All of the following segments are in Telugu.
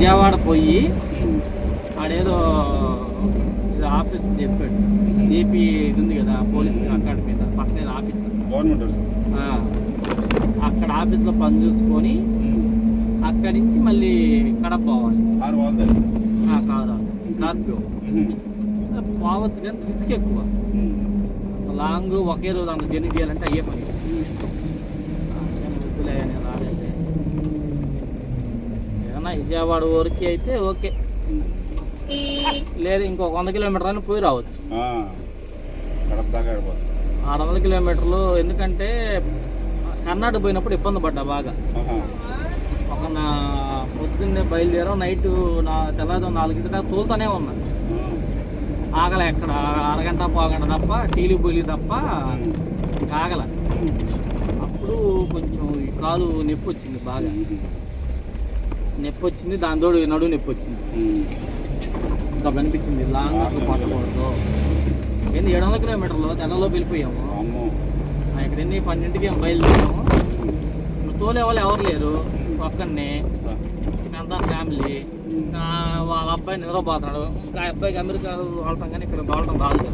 విజయవాడ పోయి. ఆడేదో ఆఫీస్ చెప్పాడు. ఏపీ ఇది ఉంది కదా పోలీస్ అకాడమీ పక్కనే ఆఫీస్ గవర్నమెంట్ అక్కడ ఆఫీస్లో పని చూసుకొని. అక్కడి నుంచి మళ్ళీ కడప పోవాలి. Car Scorpio. పోవచ్చు కానీ రిస్క్ ఎక్కువ. లాంగ్ ఒకే రోజు అంత జర్నీ చేయాలంటే అయ్యే పని ఆ, సరే వద్దులే అని రాలేదు ఏదన్నా విజయవాడ వరకు అయితే ఓకే. లేదు ఇంకొక వంద కిలోమీటర్లు పోయి రావచ్చు. ఆరు వందల కిలోమీటర్లు ఎందుకంటే కర్ణాటక పోయినప్పుడు ఇబ్బంది పడ్డా బాగా. ఒక నా పొద్దున్నే బయలుదేరాం నైట్ నా తెల్లవారు నాలుగింటి దాకా తోలుతూనే ఉన్నా. ఆగల ఎక్కడ? అరగంట పోగంట తప్ప టీలు బొలి తప్ప ఆగల. అప్పుడు కొంచెం ఈ కాలు నొప్పి వచ్చింది బాగా. నొప్పి వచ్చింది దాని తోడు నడువు నొప్పి వచ్చింది. ఇంకా అనిపించింది. లాంగ్ అసలు పట్టకూడదు ఏంది ఏడు వందల కిలోమీటర్లు? తెల్లలో వెళ్ళిపోయాము. ఎన్ని? పన్నెండుకి ఏమో బయలుదేరాము. తోలే వాళ్ళు ఎవరు లేరు. ఒక్కడిని అంతా ఫ్యామిలీ. ఇంకా వాళ్ళ అబ్బాయి నిద్రపోతున్నాడు. ఇంకా ఆ అబ్బాయికి అమెరికా వాళ్ళటం కానీ ఇక్కడ బావటం రాదు.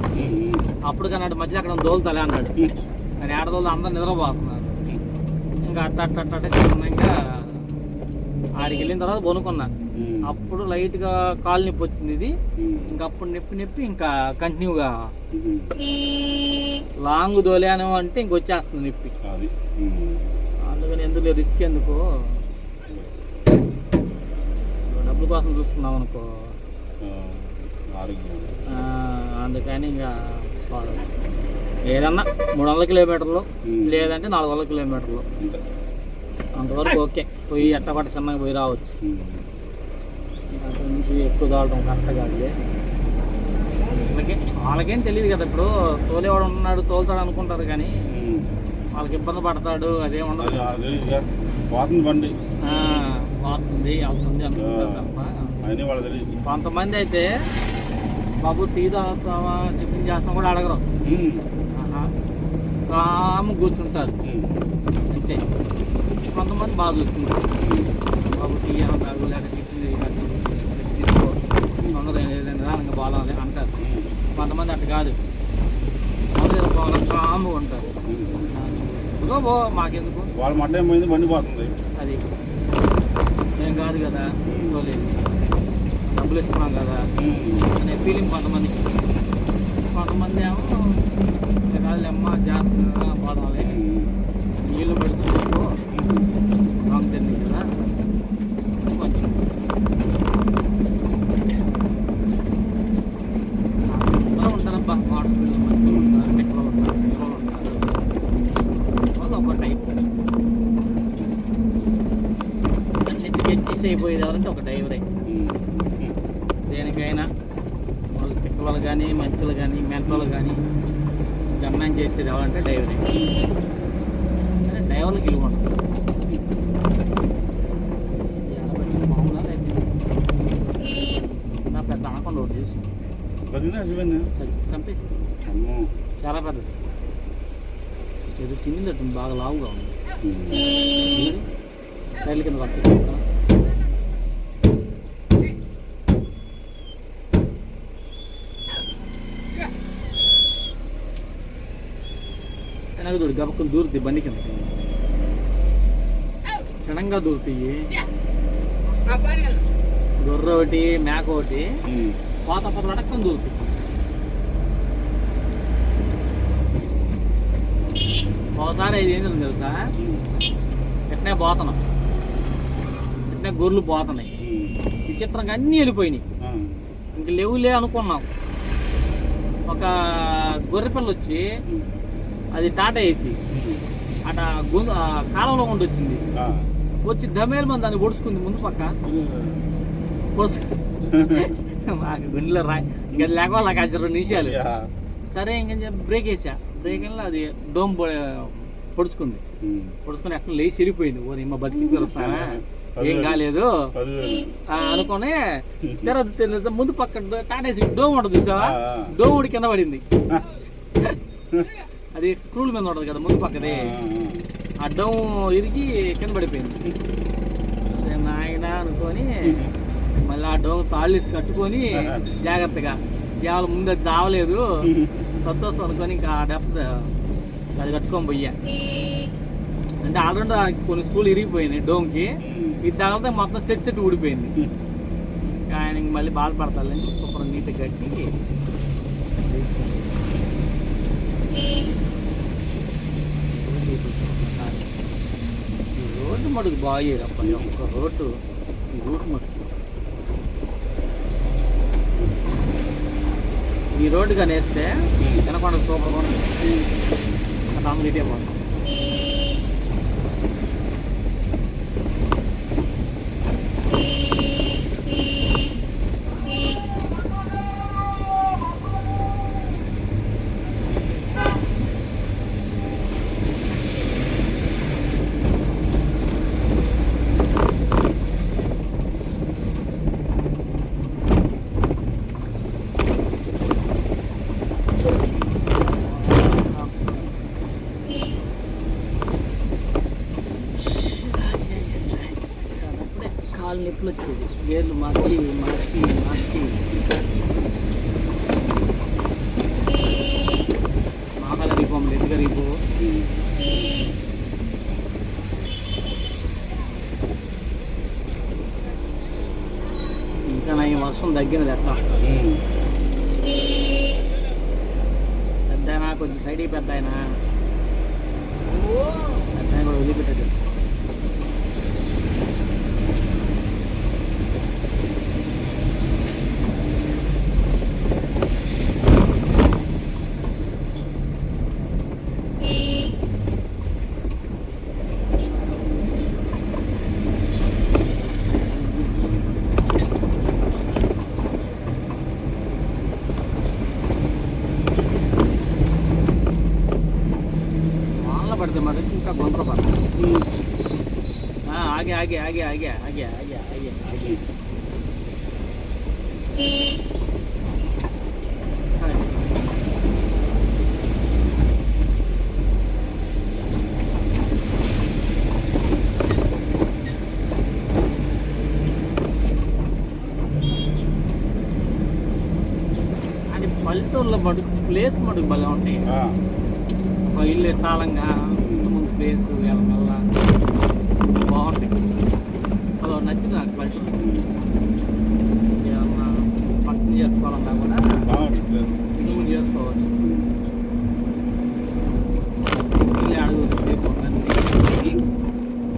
అప్పుడు కానీ అటు మధ్యలో అక్కడ దోలుతలే అన్నాడు. కానీ ఏడ దోలు అందరూ నిద్రపోతున్నారు. ఇంకా అట్ట అట్ట అట్ట చిన్నగా ఆడికి వెళ్ళిన తర్వాత కొనుక్కున్నా. అప్పుడు లైట్గా కాలు నొప్పి వచ్చింది ఇది. ఇంకా అప్పుడు నొప్పి నొప్పి ఇంకా కంటిన్యూగా. లాంగ్ దోలేను అంటే ఇంక వచ్చేస్తుంది నొప్పి. అందుకని ఎందుకు రిస్క్ ఎందుకు? డబ్బుల కోసం చూస్తున్నాం అనుకో. అందుకని ఇంకా ఏదన్నా మూడు వందల కిలోమీటర్లు. లేదంటే నాలుగు వందల కిలోమీటర్లు. అంతే. అంతవరకు ఓకే. పోయి ఎట్టపట్ట చిన్నగా పోయి రావచ్చు. అక్కడి నుంచి ఎక్కువ దాడటం కరెక్ట్ కాదులే వాళ్ళకి వాళ్ళకేం తెలియదు కదా ఇప్పుడు తోలేవాడు ఉన్నాడు తోలుతాడు అనుకుంటారు కానీ. వాళ్ళకి ఇబ్బంది పడతాడు అదే ఉండదు. పోతుంది బండి పోతుంది వెళ్తుంది అనుకుంటారు తప్ప కొంతమంది అయితే బాబు టీ తాగుతావా టిఫిన్ చేస్తాం కూడా అడగరు. కాము కూర్చుంటారు. అంతే కొంతమంది బాగా చూసుకుంటారు. బాబు టీ ఏమైనా తాగు లేక తీసుకో తొందర ఏదైనా బాగాలి అంటారు. కొంతమంది అట్ట కాదు. కాము ఉంటారు పో మాకెందుకు? వాళ్ళ మడ్డ పోయింది? బండి పోతుంది. అది. ఏం కాదు కదా. ఇంకోలేదు డబ్బులు ఇస్తున్నాం కదా. అనే ఫీలింగ్ కొంతమందికి. కొంతమంది ఏమో "ఇంకా కాదులే అమ్మ జాగ్రత్తగా పోదాలి ఉమ్. నీళ్ళు పెట్టి చూసుకో రాంగ్ తెలియదు కదా అని కొంచెం అందరూ ఉంటారబ్బా వాటర్ పిల్లలు మంచిగా ఉంటారు ఎక్కడ ఉంటారు ఎక్కడ ఉంటారు వాళ్ళు ఒక టైప్ అన్నిటికీ అడ్జస్ట్ అయిపోయేది ఎవరంటే ఒక డ్రైవరే ఉమ్. దేనికైనా వాళ్ళు తిక్కలు కానీ మంచులు మెంటలు కానీ గమనం చేసేది ఎవరంటే డ్రైవరే. డ్రైవర్లకు విలువ ఉంటుంది పెద్ద అనకుండా ఒకటి చూసి. చంపేసి. చాలా పెద్దది ఏదో తిండి బాగా లావుగా ఉంది. రైలు కింద వస్తుంది. వెనక చూడు గబక్కలు దూరుతాయి బండి కింద సడన్గా దూరుతాయి గొర్రె ఒకటి మేక ఒకటి. పాత పాత అడక్కని దూరుతాయి ఒకసారి ఐదు ఏం తెలుసా. ఎట్నే పోతున్నాం ఎట్నే గొర్రెలు పోతున్నాయి. విచిత్రంగా అన్నీ వెళ్ళిపోయినాయి. ఇంక లేవులే అనుకున్నాం ఒక గొర్రె పిల్ల వచ్చి. అది టాటా వేసి ఉమ్. అట కాలంలో ఉండి వచ్చింది. వచ్చి దమేలు మంది దాన్ని పొడుచుకుంది ముందు పక్క. మాకు గుండెలో రా ఇంకా లేకపోతే కాసి రెండు నిమిషాలు. సరే ఇంక బ్రేక్ వేసా. బ్రేక్ వెళ్ళి అది డోమ్ పొడుచుకుంది. పొడుచుకుని ఎక్కడ లేచి వెళ్ళిపోయింది ఓ నిమ్మ బతికి తెలుస్తానా ఏం కాలేదు. అనుకొని తెరదు ముందు పక్క టాటేసి డోమ్ ఉంటుంది చూసావా. డోమ్ ఉడి కింద పడింది. అది స్క్రూల్ మీద ఉంటుంది కదా ముందు పక్కది. డోమ్ ఇరిగి కింద పడిపోయింది. నాయన అనుకొని మళ్ళీ ఆ డోంగ తాళ్ళేసి కట్టుకొని జాగ్రత్తగా. కేవలం ముందు అది చావలేదు. సంతోషం అనుకొని ఇంకా ఆ డెప్త్ అది కట్టుకొని పోయా అంటే ఆల్రెడీ కొన్ని స్కూల్ ఇరిగిపోయినాయి డోంకి. ఇది తర్వాత మొత్తం సెట్ సెట్ ఊడిపోయింది. ఇంకా ఆయన ఇంక మళ్ళీ బాధపడతాలని సూపర్ నీట్గా కట్టి తీసుకొని రోడ్డు మటుకు బాగేరప్ప ఒక రోడ్డు ఈ రోడ్డు మటుకు ఈ రోడ్డు కనేస్తే కనకొండ సూపర్ కొండ నామినేట్ బాగుంది మార్చి మార్చి మార్చి. మాకాల రీపోం ఎదుగా ఇంకా నా ఈ వర్షం తగ్గినది ఎట్లా పెద్ద కొంచెం సైడ్ పెద్ద ఆయన పెద్ద ఆయన కూడా వదిలిపెట్టదు మరి ఇంకా గుంతలు పడతాయి ఆ, ఆగే ఆగే ఆగే ఆగే ఆగే ఆగే ఆగే ఆగే అది పల్లెటూరులో మటుకు ప్లేస్ మటుకు భలే ఉంటాయి ఇల్లు ముందు ప్లేస్ వెళ్ళమల్ల బాగుంటాయి. అదో నచ్చింది నాకు పల్లెటూరు ఏమన్నా పక్కన చేసుకోవాలన్నా కూడా ముందు చేసుకోవచ్చు. సిటీలో అడుగుతుంది అన్ని.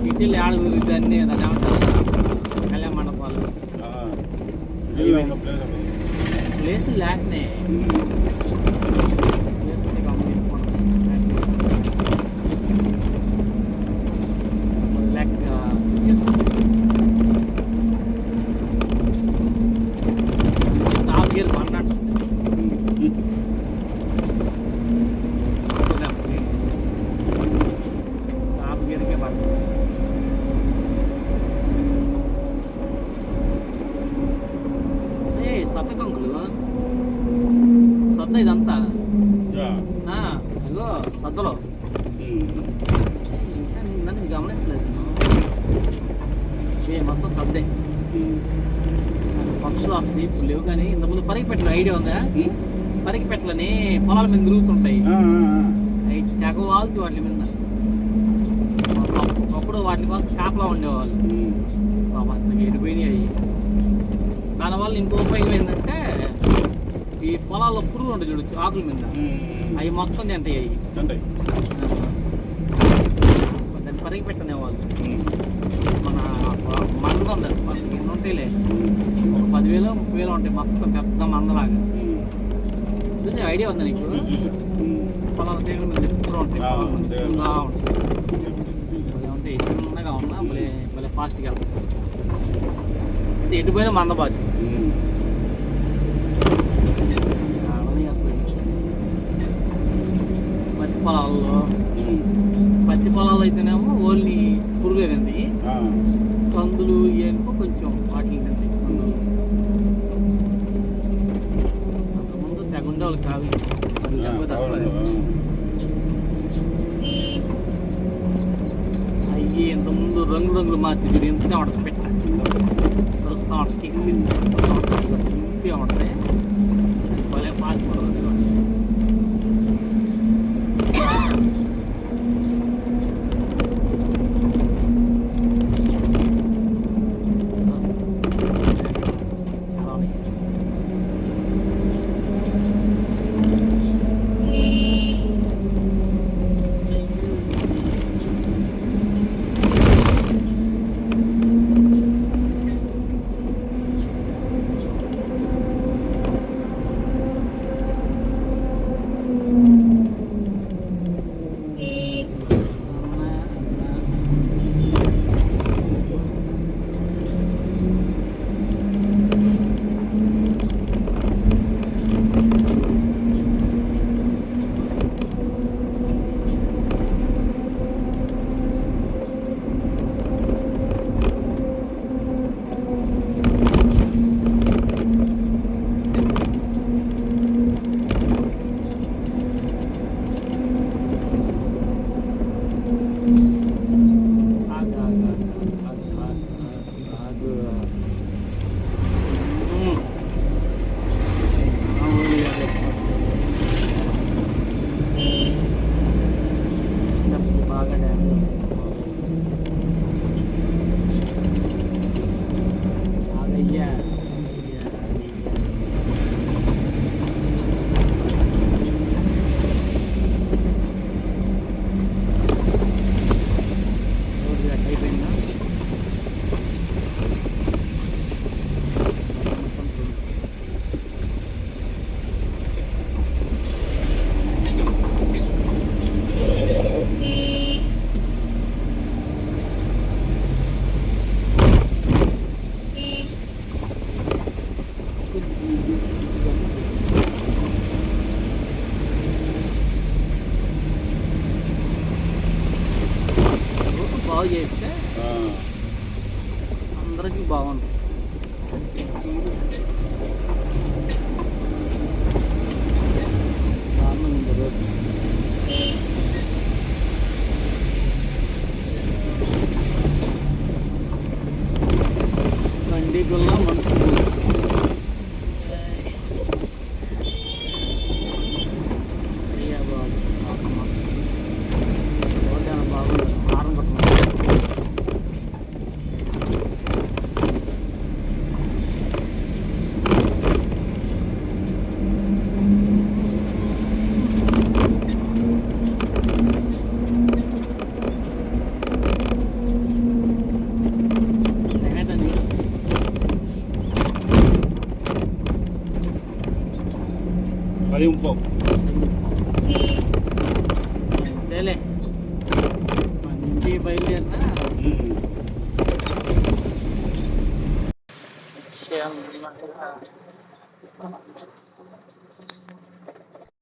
సిటీలో అడుగుతుంది అన్ని. అది ఏమంటారు? కళ్యాణ మండపాలు. ప్లేస్ లేకనే. పక్షులు వస్తాయి ఇప్పుడు లేవు కానీ ఇంతకుముందు పరికి పెట్టిన ఐడియా ఉందా? పరికి పెట్టలని పొలాల మీద తిరుగుతుంటాయి. అవి తెగ వాళ్తూ వాటి మీద. ఒకప్పుడు వాటి కోసం కాపలా ఉండేవాళ్ళు. పాపం అసలు ఎడిపోయినాయి అవి దానివల్ల ఇంకో ఉపయోగం ఏంటంటే ఈ పొలాల్లో పురుగులు ఉంటాయి చూడొచ్చు ఆకుల మీద. అవి మొత్తం తింటాయి అవి. దాన్ని పరికి పెట్టనేవాళ్ళు మన మంద ఉంది. ఫస్ట్ ఎన్ని ఉంటాయిలే. ఒక పదివేలు ముప్పై వేలు ఉంటాయి మొత్తం పెద్ద మందలాగా. చూసే ఐడియా ఉందా నీకు? పొలాల తీగల మీద ఎప్పుడు ఉంటాయి. తిరుగుతా ఉంటాయి చిన్నగా ఉన్నా భలే భలే ఫాస్ట్గా వెళ్తాయి. అంటే ఎటు పోయినా అవన్నీ అసలు పత్తి పొలాల్లో పత్తి పొలాల్లో అయితేనేమో തിരിയത്തെ അവിടെ പെട്ടെന്ന് ഒരു സ്നോട്ട് കേസ് സ്നോട്ട് തിരിയത്തെ അവിടെ అయిపోయిందా bağlandı. Valeu um pouco.